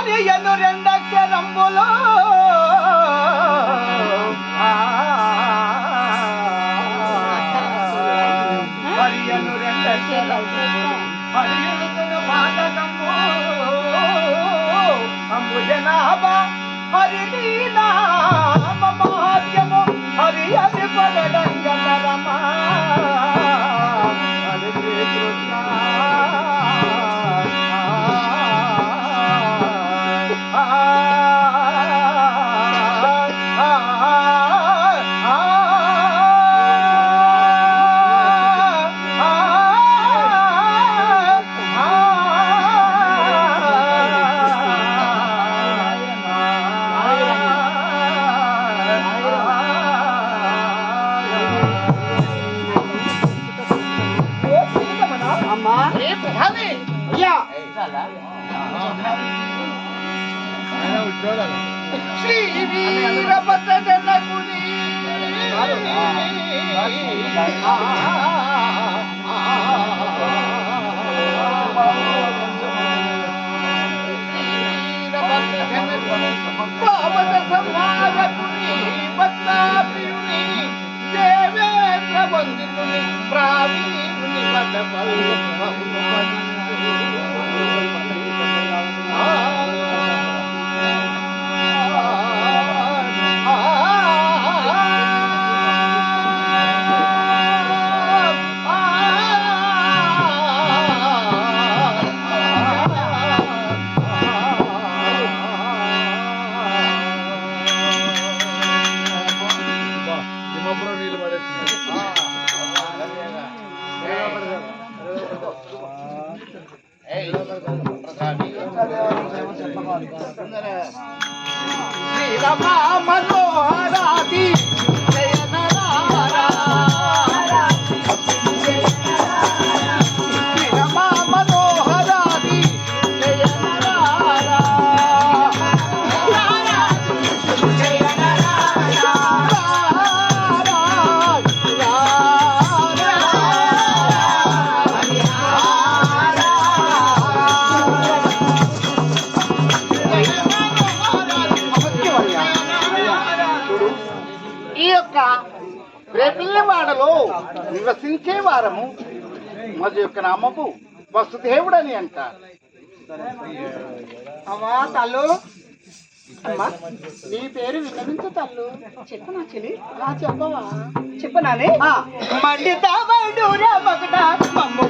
హరియను రెండక్షరంబులో శ్రీరమా నివసించే వారము. మరి యొక్క నామము వసుదేవుడని అంటారు. అమ్మా తల్లు. అమ్మా నీ పేరు విన్నవించు తల్లు. చెప్పు నా చెల్లి. చెప్పవా? చెప్పనానే రామకుడ మమ్ము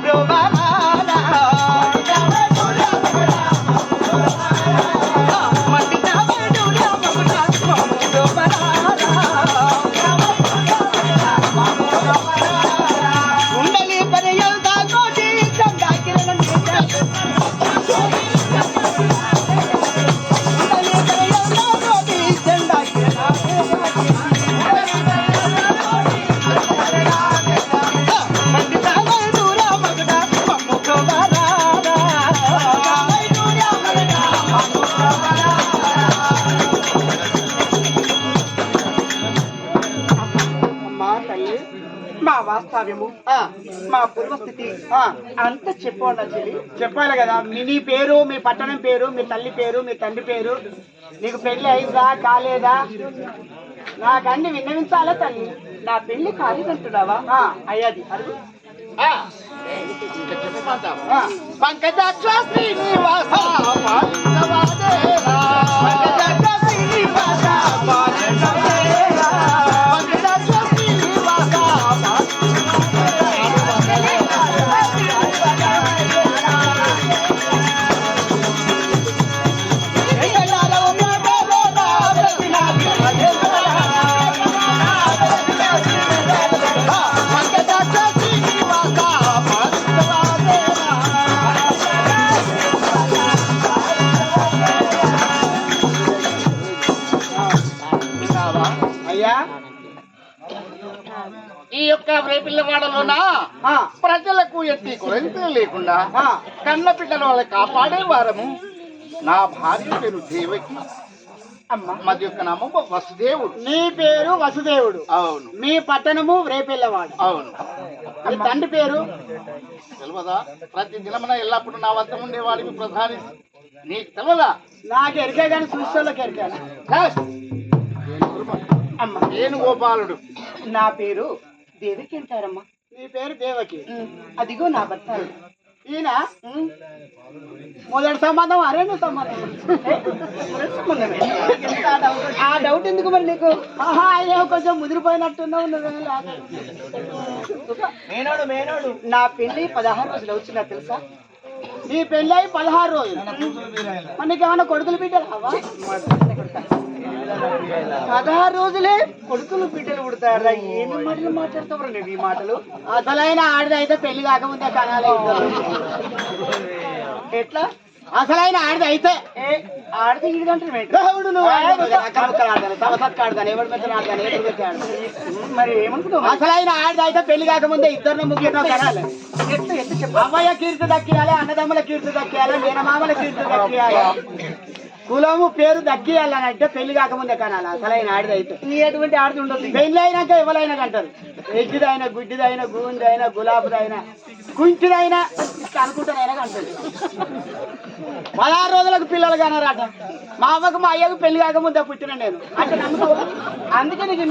అంత చెప్పు నా చెల్లి చెప్పాలి కదా మీ నీ పేరు మీ పట్టణం పేరు మీ తల్లి పేరు మీ తండ్రి పేరు నీకు పెళ్ళి అయిందా కాలేదా? నాకన్ని విన్నవించాలా తల్లి? నా పెళ్ళి కాలేదంటున్నావా? అయ్యాది అడుగు పంకజాక్ష శ్రీనివాస పాలించవాదేరా. పంకజాక్ష శ్రీనివాస ఆ, కన్న పిల్లల వాళ్ళ కాపాడే వారము నా భార్య పేరు దేవకి. అమ్మా. మాది యొక్క నామం వసుదేవుడు. నీ పేరు వసుదేవుడు. అవును. మీ పట్టణము రేపెల్లవాడు. అవును. మీ తండ్రి పేరు? తెలియదా? ప్రతి దినమున ఎల్లప్పుడు నా వద్ద ఉండేవాడికి ప్రధాని. నీకు తెలవదా నాకు ఎరికే కానీ చూసేళ్ళకి ఎరికాను అమ్మ. వేణుగోపాలుడు నా పేరు దేవకి అంటారమ్మా. నీ పేరు దేవకి. అదిగో నా భర్త. ఈయన? మొదటి సంబంధం అరేంజ్ సంబంధం. ఆ డౌట్ ఎందుకు మరి నీకు? ఆహా ఆయన కొంచెం ముదిరిపోయినట్టున్నావు నా పెళ్ళి పదహారు రోజులు వచ్చిందా తెలుసా? నీ పెళ్ళి అయి పదహారు రోజులు. మరి నీకు ఏమన్నా కొడుకులు బిడ్డలు పదహారు రోజులే కొడుకులు బిడ్డలు పుడతారా? ఏమి మాటలు మాట్లాడతావు నువ్వు ఈ మాటలు? అసలైన ఆడది అయితే పెళ్ళి కాకముందే కనాలి ఎట్లా? అసలైన ఆడది ఆడది ఈడు నువ్వు? మరి ఏమనుకున్నావు అసలైన ఆడది అయితే పెళ్ళి కాకముందే ఇద్దరు ముగ్గురు చెప్పు? అమ్మయ్య కీర్తి దక్కియాలి అన్నదమ్ముల కీర్తి దక్కియాలి మేనమామల కీర్తి దక్కియాలి కులము పేరు దక్కియాలని అంటే పెళ్ళి కాకముందే కనాలి అసలైన ఆడది అయితే. నీ ఎటువంటి ఆడది ఉండదు. పెళ్ళి అయినాక ఎవరైనా కంటారు ఎగ్గిదైనా గుడ్డిదైనా గూందైనా గులాబుదైనా కుంచిదైనా ఇట్లా అనుకుంటానైనా కంటారు పదహారు రోజులకు పిల్లలు కానారట. మా అవ్వకు మా అయ్యకు పెళ్ళి కాకముందే పుట్టిన నేను. అంటే నమ్ముకో అందుకే నీకు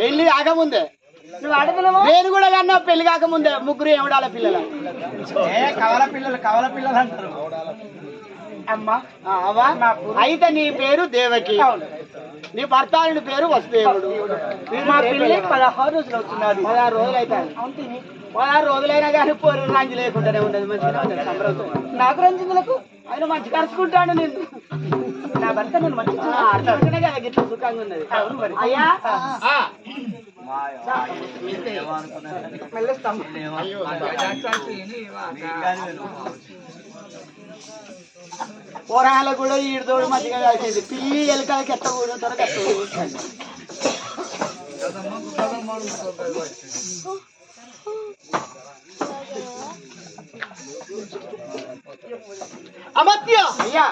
పెళ్ళి కాకముందే. నేను కూడా కన్నా పెళ్ళి కాకముందే ముగ్గురు ఏమిడాల పిల్లలు? ఏ కవల పిల్లలు కవల పిల్లలు అంటారు. అయితే నీ పేరు దేవకి నీ భర్తాని పేరు వసుదేవుడు మా పిల్లి పదహారు రోజులు అవుతున్నది పదహారు రోజులు అవుతాయి పదహారు రోజులైనా కానీ పొరు రంజు లేకుండానే ఉన్నది ఉన్నది సంబరంతో. నాకు రంజులకు ఆయన మంచి కలుసుకుంటాను నేను నా భర్త నేను మంచి కదా గిట్ల సుఖంగా ఉన్నది అయ్యా మెల్లస్తాము పోరాళ్ళకు కూడా ఈడతోడు మంచిగా కలిసేది పిల్లి ఎలుకలకి ఎట్ట కూడా దొరకదు అమత్య! అయ్యా!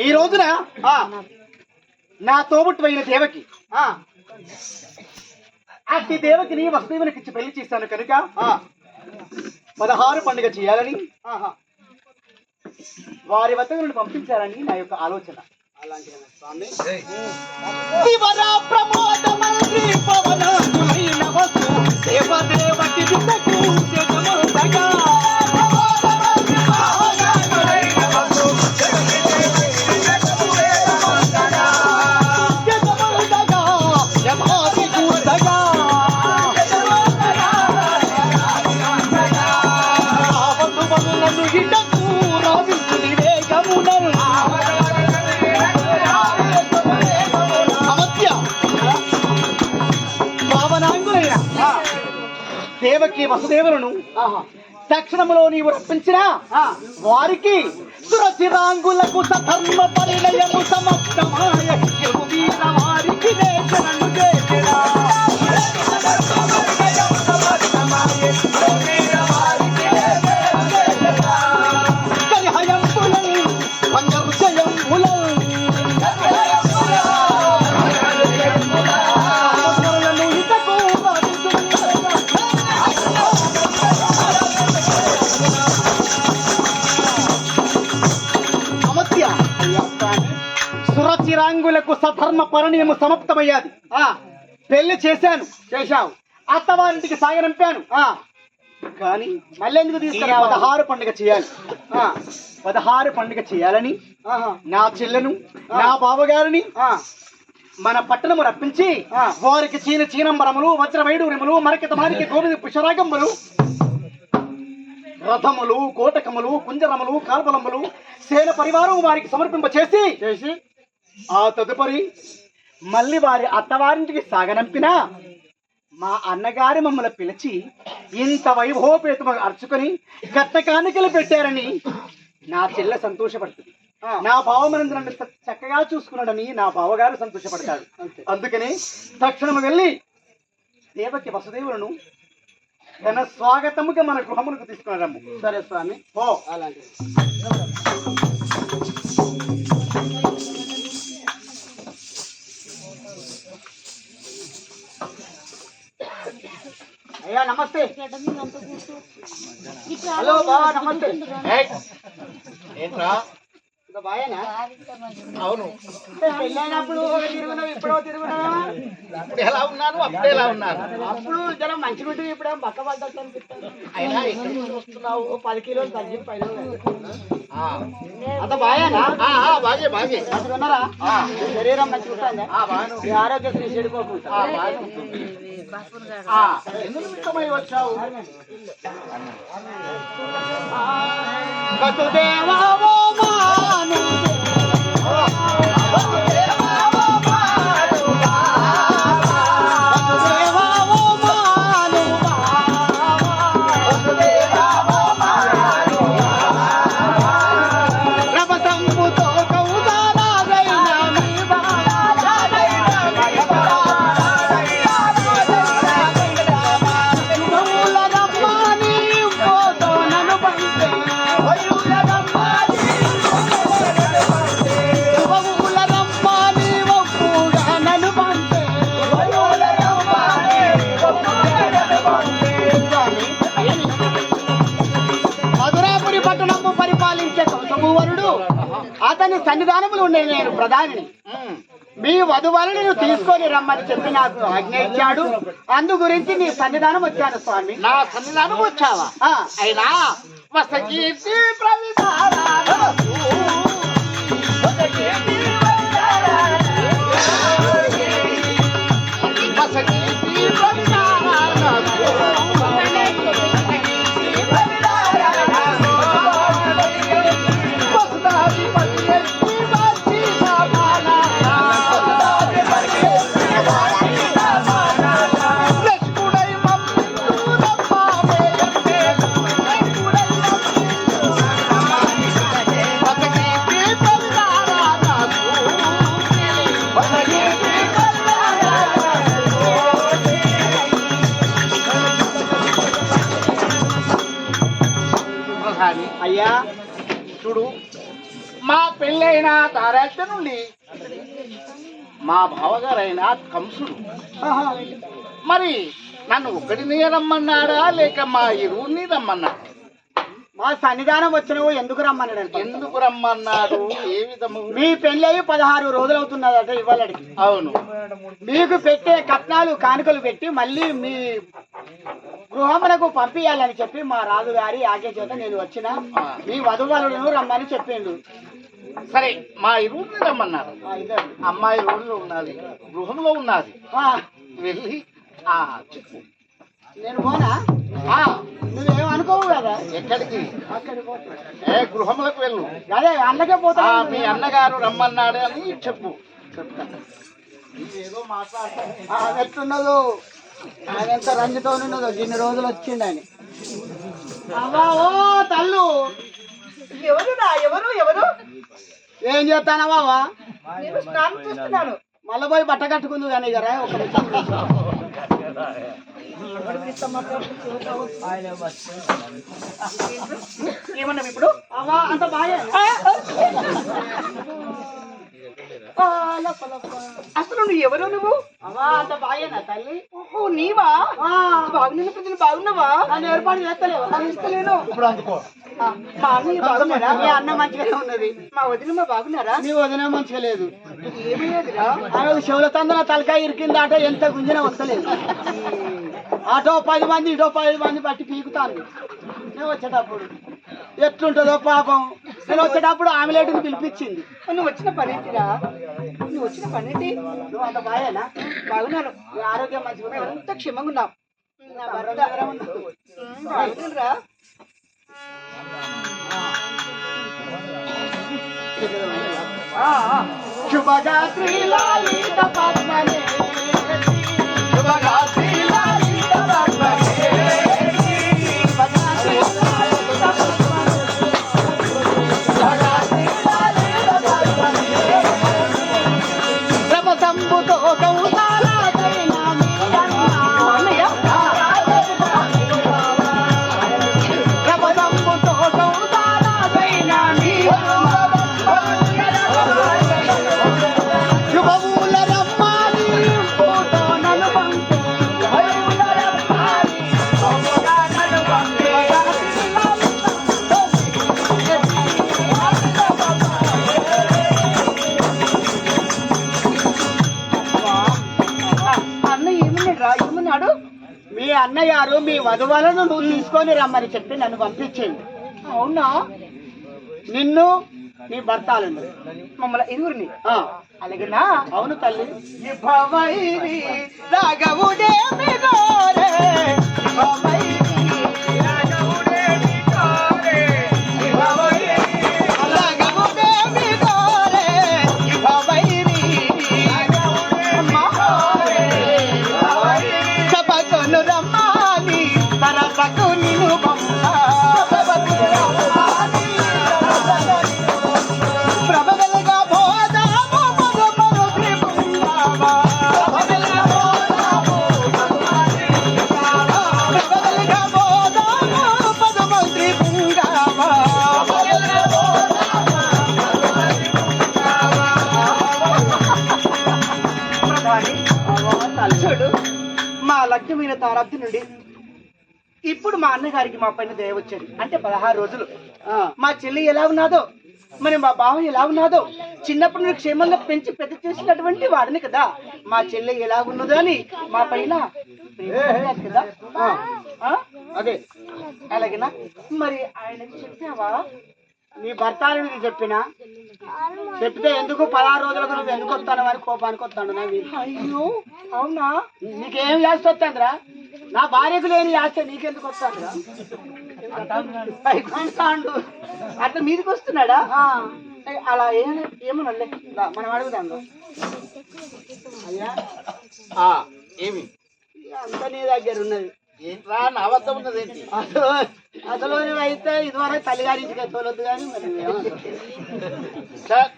ఈ రోజున నా తోబుట్టువైన దేవకి అట్టి దేవకిని వసుదేవునికి ఇచ్చి పెళ్ళి చేశాను కనుక పదహారు పండుగ చేయాలని. వారి వద్దకు నన్ను పంపించారని నా యొక్క ఆలోచన. ప్రమోదమంత్రి వస్తు దేవదేవకి దేవకి వసుదేవులను తక్షణములో నీవు రప్పించిన వారికి సురచిరాంగులకు సధర్మ పరిణయము సమస్తమాయ వారికి బంగారు జయంబులం. ఆవరణను సధర్మ పరిణయము సమాప్తమయ్యాది. పెళ్ళి చేశాను. చేశావు. అత్తవారింటికి సాగనంపాను. కానీ మళ్ళీ ఎందుకు తీసుకురా పదహారు పండుగ చేయాలి. పదహారు పండుగ చేయాలని నా చెల్లెను నా బావగారిని మన పట్టణము రప్పించి వారికి చీన చీనంబరములు వజ్రవైడూర్యములు మరకిత మారికి గోవింద పుష్పరాగములు రథములు కోటకములు కుంజరములు కాల్బలములు సేన పరివారం వారికి సమర్పింప చేసి చేసి ఆ తదుపరి మళ్ళీ వారి అత్తవారింటికి సాగనంపిన మా అన్నగారి మమ్మల్ని పిలిచి ఇంత వైభవపేతముగా అర్చుకొని కట్ట కానుకలు పెట్టారని నా చెల్లె సంతోషపడుతుంది. నా బావమనందు నన్ను చక్కగా చూసుకున్నాడని నా బావగారు సంతోషపడతాడు అందుకని తక్షణము వెళ్ళి దేవకి వసుదేవులను తన స్వాగతముగా మన గృహములకు తీసుకున్నారమ్మ సరే స్వామి. ఓ అలాగే. నమస్తే. హలో బావా నమస్తే. ఏంట్రా? అవును. పెళ్ళైనప్పుడు తిరుగున్నావు ఇప్పుడు తిరుగున్నావా ఎలా ఉన్నాను? అప్పుడు ఎలా ఉన్నాను? అప్పుడు జనం మంచిగా ఉంటుంది ఇప్పుడు బక్క పడ్డట్టు అనిపిస్తుంది అయినా ఎక్కడి నుంచి వస్తున్నావు? పది కిలోలు తగ్గి పైన ఆ, అంత ఆ, బాగే బాగే. మంచిగా ఉన్నారా? శరీరం మంచిగా ఉంటుందా? బాగానే ఆరోగ్యశ్రీ చెడిపోకుండా. బాగానే ఎందుకు నిమిత్తమై వచ్చావు? వసుదేవా మధురాపురి పట్టణము పరిపాలించే కంసభూవరుడు అతని సన్నిధానములు ఉండే నేను ప్రధానిని. ఉమ్, మీ వధువరులను తీసుకొని రమ్మని చెప్పి నాకు ఆజ్ఞ ఇచ్చాడు. అందు గురించి నీ సన్నిధానం వచ్చాను స్వామి. నా సన్నిధానం వచ్చావా? ఆ, посади ты правильно. కానీ అయ్యా చూడు మా పెళ్ళైన తారాట నుండి మా బావగారైన కంసుడు. మరి నన్ను ఒక్కడిని రమ్మన్నాడా లేక మా ఇరువుని రమ్మన్నాడా? మా సన్నిధానం వచ్చినవు ఎందుకు రమ్మన్నాడు ఎందుకు రమ్మన్నాడు? ఏ విధము? మీ పెళ్ళయి పదహారు రోజులు అవుతున్నదట ఇవాళకి అవును. మీకు పెట్టే కట్నాలు కానుకలు పెట్టి మళ్ళీ మీ గృహమునకు పంపించాలని చెప్పి మా రాజుగారి ఆజ్ఞ చేత నేను వచ్చిన. మీ వధువరులను రమ్మని చెప్పిండు. సరే మా ఇరువుని రమ్మన్నారు. అమ్మాయి రోజులో ఉన్నది గృహంలో ఉన్నది. ఆ, వెళ్ళి ఆ చెప్పు. నేను పోనా? ఆ. నువ్వేం అనుకోవు కదా? ఎక్కడికి. ఏ గృహంలోకి వెళ్ళు. అదే అందుకే పోతా ఆ మీ అన్నగారు రమ్మన్నాడు అని చెప్పు. ఏదో మాట్లాడతాను ఆ, ఎట్లున్నదో? ఆయన ఎంత రంజితో ఉన్నదో? ఇన్ని రోజులు వచ్చిండని అవ్వా ఓ తల్లు. ఎవరు నా ఎవరు? ఎవరు? ఏం చేస్తానా బావా? నేను స్నానం చేస్తున్నాను. మళ్ళీ పోయి బట్ట కట్టుకుంది కానీ ఇక రా ఒక నిమిషం. ఏమన్నావు ఇప్పుడు? అంత బాగా అసలు నువ్వు ఎవరు నువ్వు? అంత బాగేనా తల్లి? ఓహో నీవా? బాగున్న ప్రజలు బాగున్నావా? నన్ను ఏర్పాటు చేస్తలేవా? ఇప్పుడు అందుకో. మా అన్నయ్య బాగున్నారా? మీ అన్న మంచిగానే ఉన్నది. మా బాగున్నారా? మీ వదిన మంచిగా లేదు. ఏమయ్యేదిరా ఆమెకు చెవుల తందన తలకాయ ఇరికింది అట ఎంత గుంజినా వస్తలేదు. అటో పది మంది ఇటో పది మంది బట్టి పీకుతాను నేను వచ్చేటప్పుడు ఎట్లుంటుందో పాపం. నేను వచ్చేటప్పుడు ఆమెలేటుని పిలిపించింది. నువ్వు వచ్చిన పనేంటిరా నువ్వు వచ్చిన పనేంటి నువ్వు అంత బాయేనా బాగున్నాను ఆరోగ్యం మంచిగా? మేమంతా క్షేమంగా ఉన్నాం నా భర్త బాగున్నారా శుభగాత్రి లాలిత పద్మనే శుభగాత్రి గారు మీ వధువులను నువ్వు తీసుకొని రమ్మని చెప్పి నన్ను పంపించేయండి అవునా? నిన్ను నీ భర్తాలను. మమ్మల్ని ఇరువురిని అలాగేనా? అవును తల్లి. ఇభవైరి రాఘవుడే తారాబ్ది నుండి ఇప్పుడు మా అన్నగారికి మా పైన దయ వచ్చేది. అంటే పదహారు రోజులు. ఆ, మా చెల్లి ఎలా ఉన్నాదో మరి మా బావ ఎలా ఉన్నాదో చిన్నప్పటి నుండి క్షేమంగా పెంచి పెద్ద చేసినటువంటి వాడిని కదా. మా చెల్లి ఎలా ఉన్నదో అని మా పైన కదా? అదే. అలాగేనా? మరి ఆయనకి చెప్పావా నీ భర్తానికి చెప్పినా? చెప్తే ఎందుకు పదహారు రోజులకు నువ్వు ఎందుకు వస్తాను అని కోపానికి వస్తాను. అయ్యో అవునా? నీకేం చేస్తే నా భార్యకు లేని చేస్తే నీకెందుకు వస్తాందిరా పైకొంటాండు అట్లా మీదకి వస్తున్నాడా? ఏ, అలా ఏమ ఏమనలే మనం అడుగుదాం. అయ్యా. ఆ, ఏమి? అంత నీ దగ్గర ఉన్నది. ఏంట్రా నా వద్ద ఉన్నది ఏంటి? అసలు అసలు అయితే ఇదివరకు తల్లిగారింటికి తోలొద్దు కానీ మరి? సార్.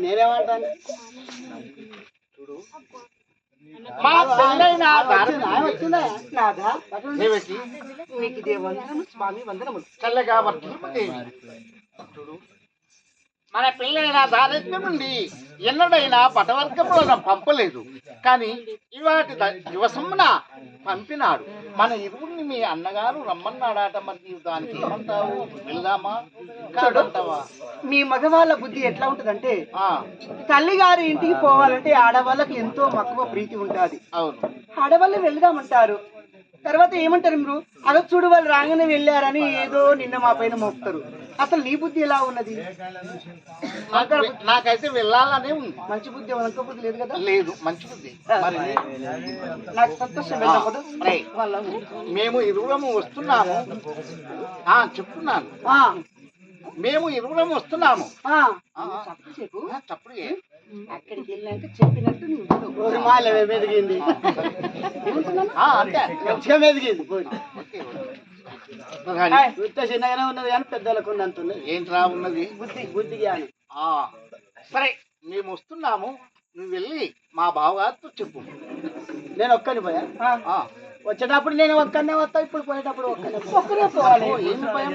నేనేమంటాను? మా పెళ్ళైన వచ్చిందా? మీకు ఇదే వందనము స్వామి వందనములు చల్లగా వర్తింపదేవి మన పెళ్ళైన దారిద్ర్యం నుండి ఎన్నడైనా పటవర్గంలో పంపలేదు కానీ ఇవాటి దివసమున పంపినాడు. మన ఇరువురిని మీ అన్నగారు రమ్మన్నాడాట మరి దానికి ఏమంటావు? వెళ్దామా? కాదంటావా? మీ మగవాళ్ళ బుద్ధి ఎట్లా ఉంటదంటే తల్లి గారి ఇంటికి పోవాలంటే ఆడవాళ్ళకి ఎంతో మక్కువ ప్రీతి ఉంటుంది. అవును. ఆడవాళ్ళు వెళ్దామంటారు. తర్వాత ఏమంటారు మీరు? అలా చూడు వాళ్ళు రాగానే వెళ్ళారని ఏదో నిన్న మా పైన మోపుతారు. అసలు నీ బుద్ధి ఎలా ఉన్నది? నాకైతే వెళ్ళాలనే ఉంది. మంచి బుద్ధి వంక బుద్ధి లేదు కదా? లేదు మంచి బుద్ధి. నాకు సంతోషం మేము ఇరువురము వస్తున్నాము. ఆ చెప్తున్నాను. ఆ, మేము ఇరువురము వస్తున్నాము. తప్పుడు? అక్కడికి వెళ్ళాక చెప్పినట్టు నువ్వు మెదిగింది. అంతే. మంచిగా మెదిగింది. చిన్నగానే ఉన్నది కానీ పెద్దలకు ఉన్నంత ఉన్నది. ఏంట్రా ఉన్నది? బుద్ధి బుద్ధి ఆ. సరే మేము వస్తున్నాము. నువ్వు వెళ్ళి మా బావగారితో చెప్పు. నేను ఒక్కని పోయా? వచ్చేటప్పుడు నేను ఒక్కనే వస్తా ఇప్పుడు పోయేటప్పుడు ఒక్కనే పోవాలి. భయం?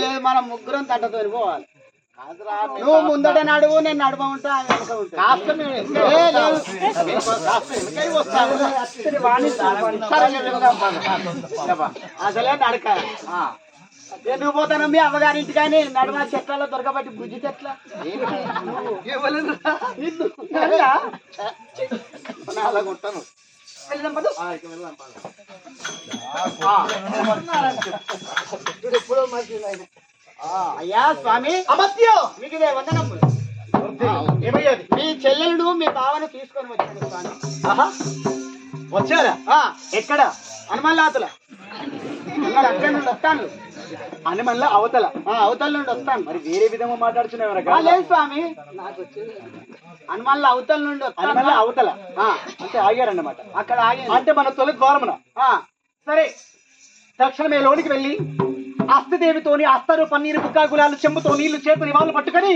లేదు, మనం ముగ్గురం తట్టతో పోవాలి. నువ్వు ముందట నడువు నేను నడుమ ఉంటా. అసలే నడక ఎందుకు పోతాను మీ అమ్మగారింటి కానీ నడుమ చెట్లలో దొరకబట్టి బుజ్జి చెట్ల ఏంటి? ఎవరురా? నిన్ను. అలా? వెళ్దాం పద. వెళ్దాం పద. ఎప్పుడో. ఆ, అయ్యా స్వామి. అమర్త్యో మీకు ఇదే వందనములు ఆ, ఏమయ్యేది? మీ చెల్లెలుడు మీ బావను తీసుకొని వచ్చాడు స్వామి. ఆహా. వచ్చారా? ఎక్కడ? హనుమల్లాతుల అక్కడి నుండి వస్తాను. మళ్ళీ అవతల. అవతల నుండి వస్తాను. మరి వేరే విధంగా మాట్లాడుతున్నావు ఆ, లేదు స్వామి. నాకు వచ్చేది హనుమల్ల అవతల నుండి మళ్ళీ అవతల? అంటే ఆగారన్నమాట. అక్కడ ఆగి అంటే మన తొలి ద్వారమున. సరే. తక్షణమే లోనికి వెళ్ళి అస్తదేవితోని అస్తరు పన్నీరు బుక్కా గులాలు చెంబుతో నీళ్ళు చేతులు వాళ్ళు పట్టుకొని